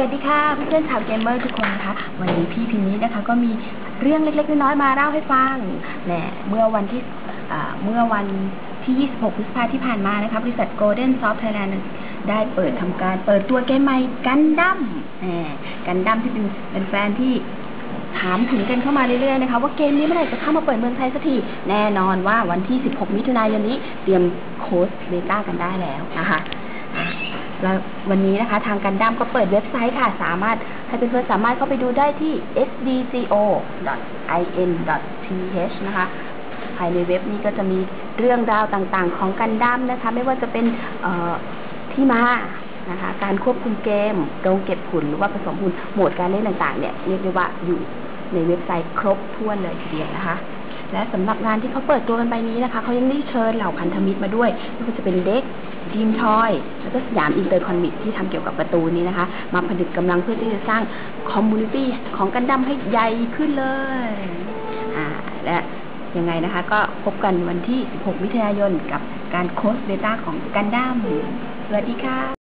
สวัสดีค่ะเพื่อนๆชาวเกมเมอร์ทุกคนนะคะวันนี้พี่พิมนี้นะคะก็มีเรื่องเล็กๆน้อยๆมาเล่าให้ฟังแหละเมื่อวันที่เมื่อวันที่ 26 พฤษภาที่ผ่านมานะคะบริษัท Golden Soft Thailand ได้เปิดทำการเปิดตัวเกมใหม่กันดั้มแหมกันดั้มที่เป็นแฟนที่ถามถึงกันเข้ามาเรื่อยๆนะคะว่าเกมนี้เมื่อไหร่จะเข้ามาเปิดเมืองไทยสักที แน่นอนว่าวันที่ 16 มิถุนายนนี้เตรียมโค้ดเบต้ากันได้แล้วนะคะ แล้ววันนี้นะคะทางกันดั้มก็เปิดเว็บไซต์ค่ะ สามารถให้เพื่อนๆสามารถเข้าไปดูได้ที่ sdco.in.th นะคะ ภายในเว็บนี้ก็จะมีเรื่องราวต่างๆ ของกันดั้มนะคะ ไม่ว่าจะเป็นที่มานะคะการควบคุมเกมโรงเก็บหุ่นหรือว่าผสมหุ่นโหมดการเล่นต่างๆ เนี่ยเรียกได้ว่าอยู่ในเว็บไซต์ครบถ้วนเลยทีเดียวนะคะ และสำหรับงานที่เขาเปิดตัวกันไปนี้นะคะเขายังได้เชิญเหล่าพันธมิตรมาด้วยไม่ว่าจะเป็นเด็ก ทีมทอย แล้วก็สยามอินเตอร์คอนมิตที่ทำเกี่ยวกับประตูนี้นะคะ มาผนึกกำลังเพื่อที่จะสร้างคอมมูนิตี้ของกันดั้มให้ใหญ่ขึ้นเลยอ่าและยังไงนะคะ ก็พบกันวันที่ 16 มิถุนายนกับการโค้ชเบต้าของกันดั้มสวัสดีค่ะ